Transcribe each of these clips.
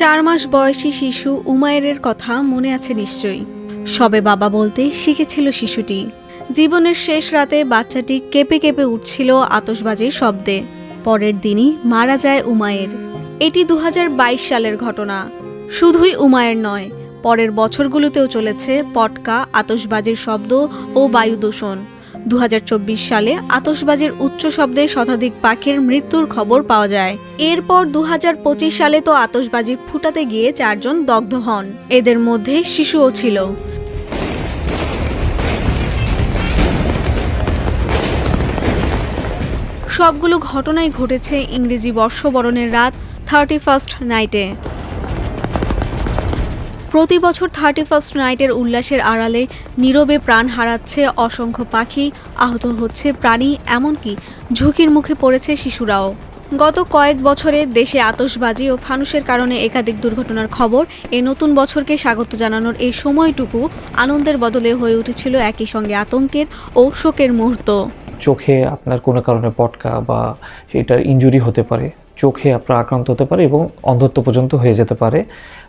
চার মাস বয়সী শিশু উমায়ের কথা মনে আছে নিশ্চয়ই। সবে বাবা বলতে শিখেছিল শিশুটি। জীবনের শেষ রাতে বাচ্চাটি কেঁপে কেঁপে উঠছিল আতশবাজির শব্দে। পরের দিনই মারা যায় উমায়ের এটি দু হাজার বাইশ সালের ঘটনা। শুধুই উমায়ের নয়, পরের বছরগুলোতেও চলেছে পটকা, আতশবাজির শব্দ ও বায়ু দূষণ দু হাজার চব্বিশ সালে আতশবাজির উচ্চ শব্দে শতাধিক পাখির মৃত্যুর খবর পাওয়া যায়। এরপর দু হাজার পঁচিশ সালে তো আতশবাজি ফুটাতে গিয়ে চারজন দগ্ধ হন। এদের মধ্যে শিশুও ছিল। সবগুলো ঘটনাই ঘটেছে ইংরেজি বর্ষবরণের রাত থার্টি ফার্স্ট নাইটে প্রতি বছর থার্টি ফার্স্ট নাইটের উল্লাসের আড়ালে নীরবে প্রাণ হারাচ্ছে অসংখ্য পাখি, আহত হচ্ছে প্রাণী, এমনকি ঝুঁকির মুখে পড়েছে শিশুরাও। গত কয়েক বছরে দেশে আতশবাজি ও ফানুসের কারণে একাধিক দুর্ঘটনার খবর এই নতুন বছরকে স্বাগত জানানোর এই সময়টুকু আনন্দের বদলে হয়ে উঠেছিল একই সঙ্গে আতঙ্কের ও শোকের মুহূর্ত। চোখে আপনার কোনো কারণে পটকা বা এটার ইনজুরি হতে পারে, চোখে আপনার আক্রান্ত হতে পারে এবং অন্ধত্ব পর্যন্ত হয়ে যেতে পারে।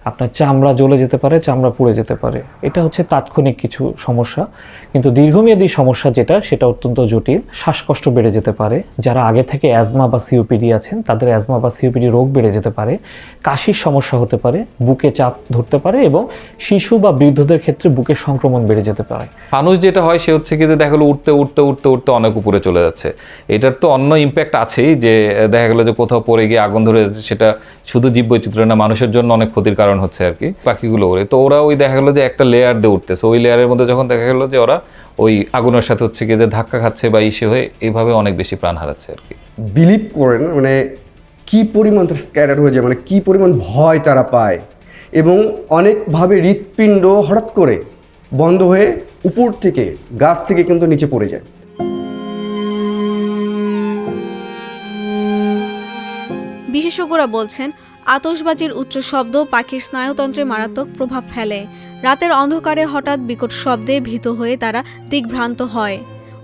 আপনার চামড়া জ্বলে যেতে পারে, চামড়া পুড়ে যেতে পারে। এটা হচ্ছে তাৎক্ষণিক কিছু সমস্যা। কিন্তু দীর্ঘমেয়াদী সমস্যা যেটা, সেটা অত্যন্ত জটিল। শ্বাসকষ্ট বেড়ে যেতে পারে। যারা আগে থেকে অ্যাজমা বা সিওপিডি আছেন, তাদের অ্যাজমা বা সিওপিডি রোগ বেড়ে যেতে পারে। কাশির সমস্যা হতে পারে, বুকে চাপ ধরতে পারে এবং শিশু বা বৃদ্ধদের ক্ষেত্রে বুকের সংক্রমণ বেড়ে যেতে পারে। মানুষ যেটা হয়, সে হচ্ছে কি দেখা গেলো উঠতে উঠতে উঠতে উঠতে অনেক উপরে চলে যাচ্ছে। এটার তো অন্য ইম্প্যাক্ট আছেই যে, দেখা গেলো যে কোথাও পড়ে গিয়ে আগুন ধরে, সেটা শুধু জীববৈচিত্র্য না, মানুষের জন্য অনেক ক্ষতির কারণ হচ্ছে আর কি পাখিগুলো ওড়ে। তো ওরা ওই দেখা গেলো যে একটা লেয়ার দিয়ে উঠতেছে। ওই লেয়ারের মধ্যে যখন দেখা গেলো যে ওরা ওই আগুনের সাথে হচ্ছে কি যে ধাক্কা খাচ্ছে বা ইসে হয়ে এইভাবে অনেক বেশি প্রাণ হারাচ্ছে আর কি। বিলিভ করেন মানে কি পরিমাণ তার স্ক্যাটার হয়ে যায় মানে কি পরিমাণ ভয় তারা পায়। এবং অনেকভাবে হৃৎপিণ্ড হঠাৎ করে বন্ধ হয়ে উপর থেকে গাছ থেকে কিন্তু নিচে পড়ে যায়। বিশেষজ্ঞরা বলছেন আতশবাজির উচ্চ শব্দ পাখির স্নায়ুতন্ত্রে মারাত্মক প্রভাব ফেলে। রাতের অন্ধকারে হঠাৎ বিকট শব্দে ভীত হয়ে তারা দিগ্ভ্রান্ত হয়।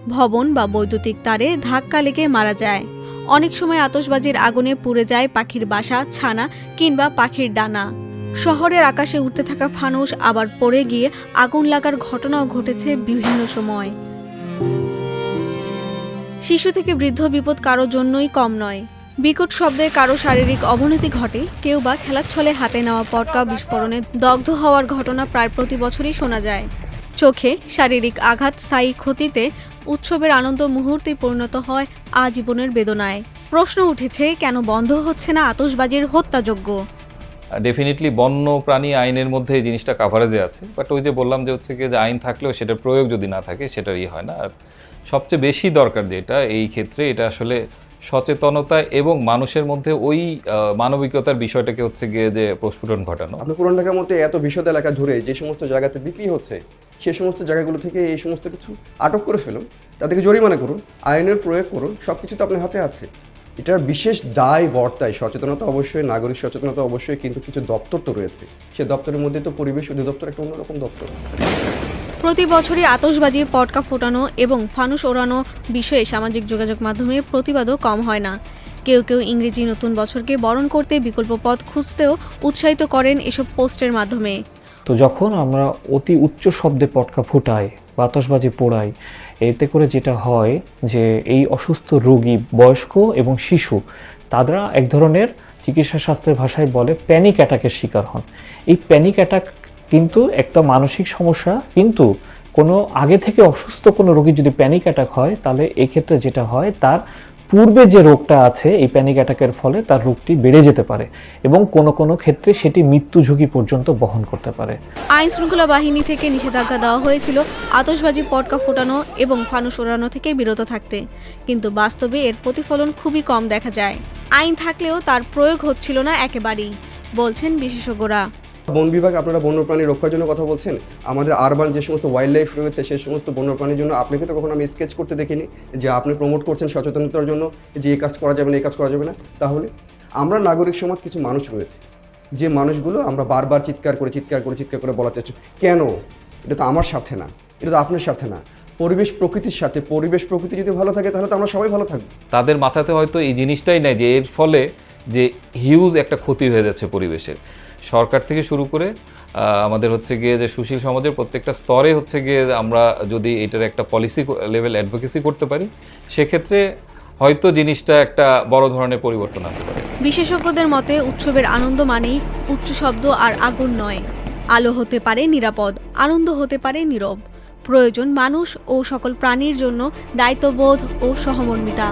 ভবন বা বৈদ্যুতিক তারে ধাক্কা লেগে মারা যায়। অনেক সময় আতসবাজির আগুনে পুড়ে যায় পাখির বাসা, ছানা কিংবা পাখির ডানা। শহরের আকাশে উঠতে থাকা ফানুস আবার পড়ে গিয়ে আগুন লাগার ঘটনাও ঘটেছে বিভিন্ন সময়। শিশু থেকে বৃদ্ধ বিপদ কারোর জন্যই কম নয়। বিকট শব্দে কারও শারীরিক অবনতি ঘটে, কেউ বা খেলার ছলে হাতে নেওয়া পটকা বিস্ফোরণে দগ্ধ হওয়ার ঘটনা প্রায় প্রতি বছরই শোনা যায়। চোখে শারীরিক আঘাত, স্থায়ী ক্ষতিতে উৎসবের আনন্দ মুহূর্তে পরিণত হয় আজীবনের বেদনায়। প্রশ্ন উঠেছে, কেন বন্ধ হচ্ছে না আতশবাজির হত্যাযোগ্য ডেফিনেটলি বন্য প্রাণী আইনের মধ্যে এই জিনিসটা কাভারেজে আছে বাট ওই যে বললাম যে হচ্ছে যে আইন থাকলেও সেটার প্রয়োগ যদি না থাকে সেটার ই হয় না। আর সবচেয়ে বেশি দরকার যেটা, এই ক্ষেত্রে এটা আসলে সচেতনতা এবং মানুষের মধ্যে ওই মানবিকতার বিষয়টাকে হচ্ছে গিয়ে যে প্রস্ফুটন ঘটানো। আপনি পুরান ঢাকার মধ্যে এত বিশদ এলাকা জুড়ে যে সমস্ত জায়গাতে বিক্রি হচ্ছে, সে সমস্ত জায়গাগুলো থেকে এই সমস্ত কিছু আটক করে ফেলুন, তাদেরকে জরিমানা করুন, আইনের প্রয়োগ করুন সব কিছু তো আপনার হাতে আছে। এটার বিশেষ দায় বর্তায় সচেতনতা অবশ্যই, নাগরিক সচেতনতা অবশ্যই, কিন্তু কিছু দপ্তর তো রয়েছে। সে দপ্তরের মধ্যে তো পরিবেশ অধিদপ্তর একটা অন্যরকম দপ্তর। প্রতি বছরই আতশবাজি, পটকা ফোটানো এবং ফানুস ওড়ানো বিষয়ে সামাজিক যোগাযোগ মাধ্যমে প্রতিবাদও কম হয় না। কেউ কেউ ইংরেজি নতুন বছরকে বরণ করতে বিকল্প পথ খুঁজতেও উৎসাহিত করেন এসব পোস্টের মাধ্যমে। তো যখন আমরা অতি উচ্চ শব্দে পটকা ফুটাই বা আতশবাজি পোড়াই, এতে করে যেটা হয় যে এই অসুস্থ রোগী, বয়স্ক এবং শিশু, তারা এক ধরনের চিকিৎসা শাস্ত্রের ভাষায় বলে প্যানিক অ্যাটাকের শিকার হন। এই প্যানিক অ্যাটাক কিন্তু একটা মানসিক সমস্যা, কিন্তু কোনো আগে থেকে অসুস্থ কোনো রোগী যদি প্যানিক অ্যাটাক হয়, তাহলে এক্ষেত্রে যেটা হয়, তার পূর্বে যে রোগটা আছে, এই প্যানিক অ্যাটাকের ফলে তার রোগটি বেড়ে যেতে পারে এবং কোনো কোনো ক্ষেত্রে সেটি মৃত্যু ঝুঁকি পর্যন্ত বহন করতে পারে। আইন শৃঙ্খলা বাহিনী থেকে নিষেধাজ্ঞা দেওয়া হয়েছিল আতশবাজি পটকা ফোটানো এবং ফানুস ওড়ানো থেকে বিরত থাকতে। কিন্তু বাস্তবে এর প্রতিফলন খুবই কম দেখা যায়। আইন থাকলেও তার প্রয়োগ হচ্ছিল না একেবারেই, বলছেন বিশেষজ্ঞরা। বন বিভাগ, আপনারা বন্যপ্রাণী রক্ষার জন্য কথা বলছেন। আমাদের আরবান যে সমস্ত ওয়াইল্ড লাইফ রয়েছে সেই সমস্ত বন্যপ্রাণীর জন্য আপনাকে তো কখনো আমি স্কেচ করতে দেখিনি, যে আপনি প্রমোট করছেন সচেতনতার জন্য, যে এই কাজ করা যাবে না, এই কাজ করা যাবে না। তাহলে আমরা নাগরিক সমাজ কিছু মানুষ রয়েছে, যে মানুষগুলো আমরা বারবার চিৎকার করে চিৎকার করে চিৎকার করে বলার চেষ্টা কেন? এটা তো আমার সাথে না, এটা তো আপনার সাথে না। পরিবেশ প্রকৃতির সাথে, পরিবেশ প্রকৃতি যদি ভালো থাকে, তাহলে তো আমরা সবাই ভালো থাকব। তাদের মাথাতে হয়তো এই জিনিসটাই নেই, যে এর ফলে যে হিউজ একটা ক্ষতি হয়ে যাচ্ছে পরিবেশের। সরকার থেকে শুরু করে আমাদের হচ্ছে গিয়ে যে সুশীল সমাজের প্রত্যেকটা স্তরে হচ্ছে গিয়ে আমরা যদি এটার একটা পলিসি লেভেল অ্যাডভোকেসি করতে পারি, সেক্ষেত্রে হয়তো জিনিসটা একটা বড় ধরনের পরিবর্তন আনতে পারে। বিশেষজ্ঞদের মতে উৎসবের আনন্দ মানেই উচ্চ শব্দ আর আগুন নয়। আলো হতে পারে নিরাপদ, আনন্দ হতে পারে নীরব। প্রয়োজন মানুষ ও সকল প্রাণীর জন্য দায়িত্ববোধ ও সহমর্মিতা।